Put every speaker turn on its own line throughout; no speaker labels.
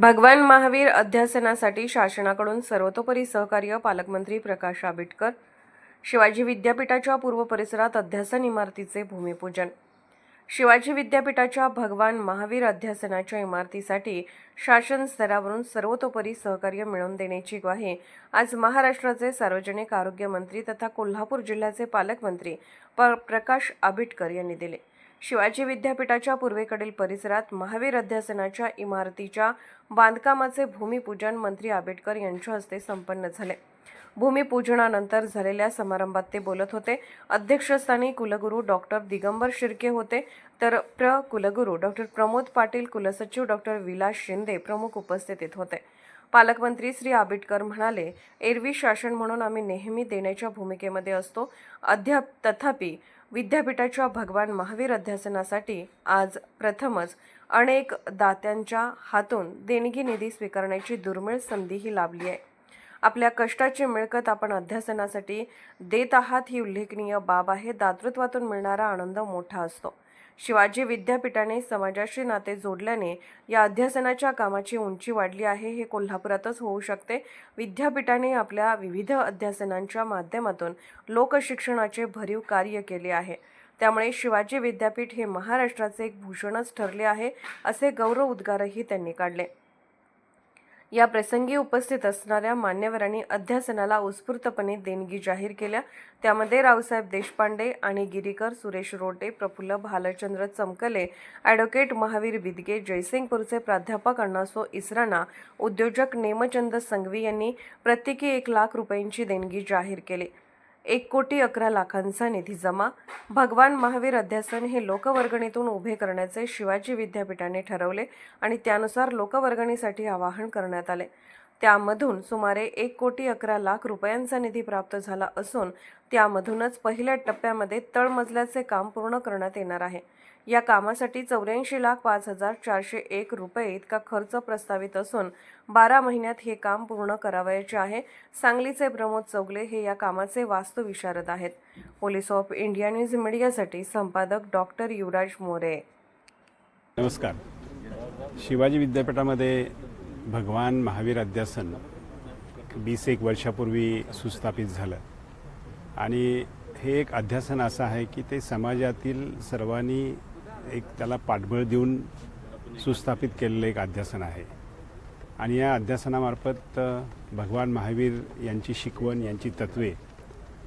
भगवान महावीर अध्यासनासाठी शासनाकडून सर्वतोपरी सहकार्य पालकमंत्री प्रकाश आंबेडकर शिवाजी विद्यापीठाच्या पूर्व परिसरात अध्यासन इमारतीचे भूमिपूजन. शिवाजी विद्यापीठाच्या भगवान महावीर अध्यासनाच्या इमारतीसाठी शासन स्तरावरून सर्वतोपरी सहकार्य मिळवून देण्याची ग्वाही आज महाराष्ट्राचे सार्वजनिक आरोग्य मंत्री तथा कोल्हापूर जिल्ह्याचे पालकमंत्री प प्रकाश आंबेडकर यांनी दिले. शिवाजी विद्यापीठाच्या पूर्वेकडील परिसरात महावीर अध्यासनाच्या इमारतीच्या बांधकामाचे भूमिपूजन मंत्री आंबेडकर यांच्या हस्ते संपन्न झाले. भूमिपूजनानंतर झालेल्या समारंभात ते बोलत होते. अध्यक्षस्थानी कुलगुरू डॉक्टर दिगंबर शिर्के होते. तर प्र. कुलगुरू डॉक्टर प्रमोद पाटील कुलसचिव डॉक्टर विलास शिंदे प्रमुख उपस्थितीत होते. पालकमंत्री श्री आंबेडकर म्हणाले एरवी शासन म्हणून आम्ही नेहमी देण्याच्या भूमिकेमध्ये असतो. अद्याप तथापि विद्यापीठाच्या भगवान महावीर अध्यासनासाठी आज प्रथमच अनेक दात्यांच्या हातून देणगी निधी स्वीकारण्याची दुर्मिळ संधीही लाभली आहे. आपल्या कष्टाची मिळकत आपण अध्यासनासाठी देत आहात ही उल्लेखनीय बाब आहे. दातृत्वातून मिळणारा आनंद मोठा असतो. शिवाजी विद्यापीठाने समाजाशी नाते जोडल्याने या अध्यासनाच्या कामाची उंची वाढली आहे हे कोल्हापुरातच होऊ शकते. विद्यापीठाने आपल्या विविध अध्यासनांच्या माध्यमातून लोकशिक्षणाचे भरीव कार्य केले आहे. त्यामुळे शिवाजी विद्यापीठ हे महाराष्ट्राचे एक भूषणच ठरले आहे असे गौरव उद्गारही त्यांनी काढले. या प्रसंगी उपस्थित असणाऱ्या मान्यवरांनी अध्यासनाला उत्स्फूर्तपणे देणगी जाहीर केल्या. त्यामध्ये रावसाहेब देशपांडे आणि गिरीकर सुरेश रोटे प्रफुल्ल भालचंद्र चमकले ॲडव्होकेट महावीर बिदगे जयसिंगपूरचे प्राध्यापक अण्णासो इसराणा उद्योजक नेमचंद संघवी यांनी प्रत्येकी एक लाख रुपयांची देणगी जाहीर केली. एक कोटी अकरा लाखांचा निधी जमा. भगवान महावीर अध्यासन हे लोकवर्गणीतून उभे करण्याचे शिवाजी विद्यापीठाने ठरवले आणि त्यानुसार लोकवर्गणीसाठी आवाहन करण्यात आले. त्यामधून सुमारे एक कोटी अकरा लाख रुपयांचा निधी प्राप्त झाला असून त्यामधूनच पहिल्या टप्प्यामध्ये तळमजल्याचे काम पूर्ण करण्यात येणार आहे. या कामासाठी चौऱ्याऐंशी लाख पाच हजार चारशे एक रुपये इतका खर्च प्रस्तावित असून बारा महिन्यात हे काम पूर्ण करावयाचे आहे. सांगलीचे प्रमोद चौगले हे या कामाचे वास्तुविशारद आहेत. पोलीस ऑफ इंडिया न्यूज मीडियासाठी संपादक डॉक्टर युवराज मोरे.
नमस्कार. शिवाजी विद्यापीठामध्ये भगवान महावीर अध्यासन वीस एक वर्षापूर्वी सुस्थापित झालं. आणि हे एक अध्यासन असं आहे की ते समाजातील सर्वांनी एक त्याला पाठबळ देऊन सुस्थापित केलेलं एक अध्यासन आहे. आणि या अध्यासनामार्फत भगवान महावीर यांची शिकवण यांची तत्वे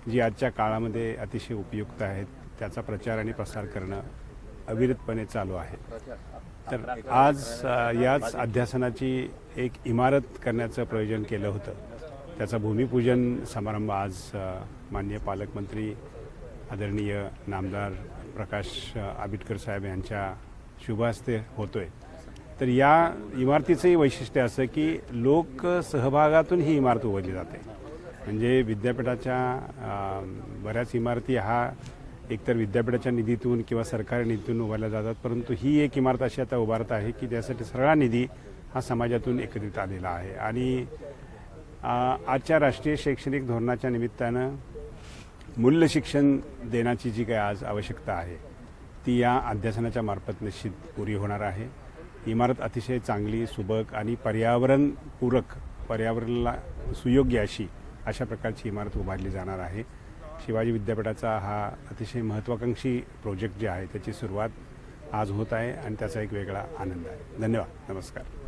जी आजच्या काळामध्ये अतिशय उपयुक्त आहेत त्याचा प्रचार आणि प्रसार करणं अविरतपणे चालू आहे. तर आज याच अध्यासनाची एक इमारत करण्याचं प्रयोजन केलं होतं. त्याचा भूमिपूजन समारंभ आज माननीय पालकमंत्री आदरणीय नामदार प्रकाश अ, आंबेडकर साहेब यांच्या शुभहस्ते होतोय. तर या इमारतीचंही वैशिष्ट्य असं की लोक सहभागातून ही इमारत उभारली जाते. म्हणजे विद्यापीठाच्या बऱ्याच इमारती हा एकतर विद्यापीठाच्या निधीतून किंवा सरकारी निधीतून उभारल्या जातात परंतु ही एक इमारत अशी आता उभारत आहे की त्यासाठी सगळा निधी हा समाजातून एकत्रित आलेला आहे. आणि आजच्या राष्ट्रीय शैक्षणिक धोरणाच्या निमित्तानं मूल्य शिक्षण देण्याची जी काही आज आवश्यकता आहे ती या अध्यासनाच्या मार्फत निश्चित पुरी होणार आहे. इमारत अतिशय चांगली सुबक आणि पर्यावरणपूरक पर्यावरणाला सुयोग्य अशी अशा प्रकारची इमारत उभारली जाणार आहे. शिवाजी विद्यापीठाचा हा अतिशय महत्त्वाकांक्षी प्रोजेक्ट जे आहे त्याची सुरुवात आज होत आहे आणि त्याचा एक वेगळा आनंद आहे. धन्यवाद. नमस्कार.